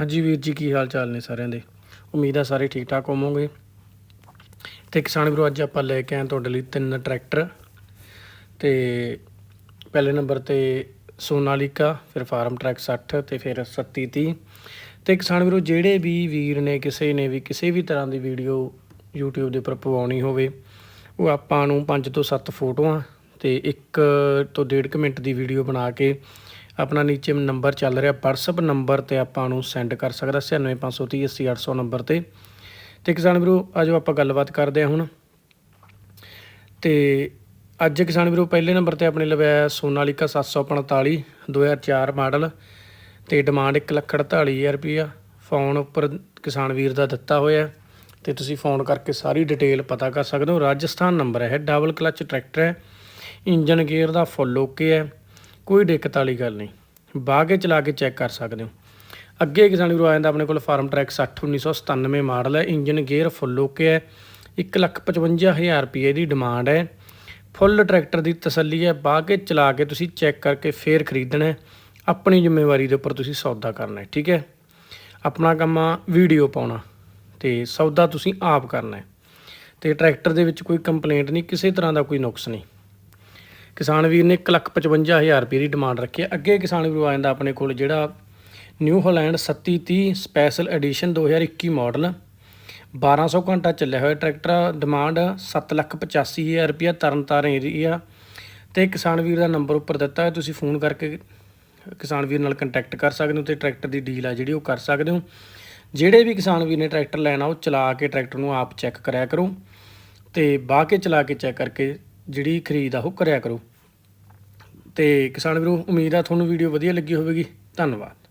ਹਾਂਜੀ ਵੀਰ ਜੀ, ਕੀ ਹਾਲ ਚਾਲ ਨੇ ਸਾਰਿਆਂ ਦੇ? ਉਮੀਦ ਆ ਸਾਰੇ ਠੀਕ ਠਾਕ ਹੋਵੋਗੇ। ਤੇ ਕਿਸਾਨ ਵੀਰੋ, ਅੱਜ ਆਪਾਂ ਲੈ ਕੇ ਆਏ ਤੁਹਾਡੇ ਲਈ ਤਿੰਨ ਟਰੈਕਟਰ। ਤੇ ਪਹਿਲੇ ਨੰਬਰ ਤੇ ਸੋਨਾਲੀਕਾ, ਫਿਰ ਫਾਰਮ ਟਰੈਕ 60 ਤੇ ਫਿਰ 3730 ਤੇ ਕਿਸਾਨ ਵੀਰੋ, ਜਿਹੜੇ ਵੀ ਵੀਰ ਨੇ, ਕਿਸੇ ਨੇ ਵੀ, ਕਿਸੇ ਵੀ ਤਰ੍ਹਾਂ ਦੀ ਵੀਡੀਓ YouTube ਦੇ ਉੱਪਰ ਪਵਾਉਣੀ ਹੋਵੇ, ਉਹ ਆਪਾਂ ਨੂੰ 5 ਤੋਂ 7 ਫੋਟੋਆਂ ਤੇ 1 ਤੋਂ 1.5 ਮਿੰਟ ਦੀ ਵੀਡੀਓ ਬਣਾ ਕੇ ਆਪਣਾ ਨੀਚੇ ਨੰਬਰ ਚੱਲ ਰਿਹਾ, WhatsApp ਨੰਬਰ ਤੇ ਆਪਾਂ ਨੂੰ ਸੈਂਡ ਕਰ ਸਕਦਾ 9653080800 ਨੰਬਰ ਤੇ। ਤੇ ਕਿਸਾਨ ਵੀਰੋ ਆਜੋ ਆਪਾਂ ਗੱਲਬਾਤ ਕਰਦੇ ਹਾਂ ਹੁਣ। ਤੇ ਅੱਜ ਕਿਸਾਨ ਵੀਰੋ, ਪਹਿਲੇ ਨੰਬਰ ਤੇ ਆਪਣੇ ਲਵਾਇਆ ਸੋਨਾਲੀਕਾ 745 2004 ਮਾਡਲ ਤੇ ਡਿਮਾਂਡ 148000 ਰੁਪਈਆ। ਫੋਨ ਉੱਪਰ ਕਿਸਾਨ ਵੀਰ ਦਾ ਦਿੱਤਾ ਹੋਇਆ ਤੇ ਤੁਸੀਂ ਫੋਨ ਕਰਕੇ ਸਾਰੀ ਡਿਟੇਲ ਪਤਾ ਕਰ ਸਕਦੇ ਹੋ। ਰਾਜਸਥਾਨ ਨੰਬਰ ਹੈ ਡਬਲ ਕਲਚ ਟਰੈਕਟਰ ਹੈ। ਇੰਜਨ ਗੇਅਰ ਦਾ ਫੁੱਲ ਓਕੇ ਹੈ। ਕੋਈ ਦਿੱਕਤ ਵਾਲੀ ਗੱਲ ਨਹੀਂ। ਬਾਹ ਕੇ ਚਲਾ ਕੇ ਚੈੱਕ ਕਰ ਸਕਦੇ ਹੋ। ਅੱਗੇ ਕਿਸਾਨ ਵੀਰੋ ਆ ਜਾਂਦਾ, ਆਪਣੇ ਕੋਲ ਫਾਰਮ ਟਰੈਕ 60 1997 ਮਾਡਲ ਹੈ। ਇੰਜਨ ਗੇਅਰ ਫੁੱਲ ਓਕੇ ਹੈ। 155000 ਰੁਪਏ ਦੀ ਡਿਮਾਂਡ ਹੈ। ਫੁੱਲ ਟਰੈਕਟਰ ਦੀ ਤਸੱਲੀ ਹੈ। ਬਾਹ ਕੇ ਚਲਾ ਕੇ ਤੁਸੀਂ ਚੈੱਕ ਕਰਕੇ ਫੇਰ ਖਰੀਦਣਾ ਆਪਣੀ ਜ਼ਿੰਮੇਵਾਰੀ ਦੇ ਉੱਪਰ ਤੁਸੀਂ ਸੌਦਾ ਕਰਨਾ ਹੈ, ਠੀਕ ਹੈ। ਆਪਣਾ ਕੰਮ ਆ ਵੀਡੀਓ ਪਾਉਣਾ ਤੇ ਸੌਦਾ ਤੁਸੀਂ ਆਪ ਕਰਨਾ ਹੈ। ਤੇ ਟਰੈਕਟਰ ਦੇ ਵਿੱਚ ਕੋਈ ਕੰਪਲੇਂਟ ਨਹੀਂ, ਕਿਸੇ ਤਰ੍ਹਾਂ ਦਾ ਕੋਈ ਨੁਕਸ ਨਹੀਂ। ਕਿਸਾਨ ਵੀਰ ਨੇ 155000 ਰੁਪਏ ਦੀ ਡਿਮਾਂਡ ਰੱਖੀ ਹੈ ਅੱਗੇ ਕਿਸਾਨ ਵੀਰ ਆ ਜਾਂਦਾ ਆਪਣੇ ਕੋਲ ਜਿਹੜਾ New Holland 3730 special edition 2021 model 1200 ਘੰਟਾ ਚੱਲਿਆ ਹੋਇਆ ਟਰੈਕਟਰ ਆ। ਡਿਮਾਂਡ 785000 ਰੁਪਏ ਤਰਨਤਾਰਨ ਏਰੀਆ ਤੇ ਕਿਸਾਨ ਵੀਰ ਦਾ ਨੰਬਰ ਉੱਪਰ ਦਿੱਤਾ ਹੈ, ਤੁਸੀਂ ਫੋਨ ਕਰਕੇ ਕਿਸਾਨ ਵੀਰ ਨਾਲ ਕੰਟੈਕਟ ਕਰ ਸਕਦੇ ਹੋ ਤੇ ਟਰੈਕਟਰ ਦੀ ਡੀਲ ਆ ਜਿਹੜੀ ਉਹ ਕਰ ਸਕਦੇ ਹੋ ਜਿਹੜੇ ਵੀ ਕਿਸਾਨ ਵੀਰ ਨੇ ਟਰੈਕਟਰ ਲੈਣਾ, ਉਹ ਚਲਾ ਕੇ ਟਰੈਕਟਰ ਨੂੰ ਆਪ ਚੈੱਕ ਕਰਿਆ ਕਰੋ ਤੇ ਬਾਹ ਕੇ ਚਲਾ ਕੇ ਚੈੱਕ ਕਰਕੇ ਜਿਹੜੀ ਖਰੀਦ ਆ, ਉਹ ਕਰਿਆ ਕਰੋ। ਤੇ ਕਿਸਾਨ ਵੀਰੋ, ਉਮੀਦ ਆ ਤੁਹਾਨੂੰ ਵੀਡੀਓ ਵਧੀਆ ਲੱਗੀ ਹੋਵੇਗੀ। ਧੰਨਵਾਦ।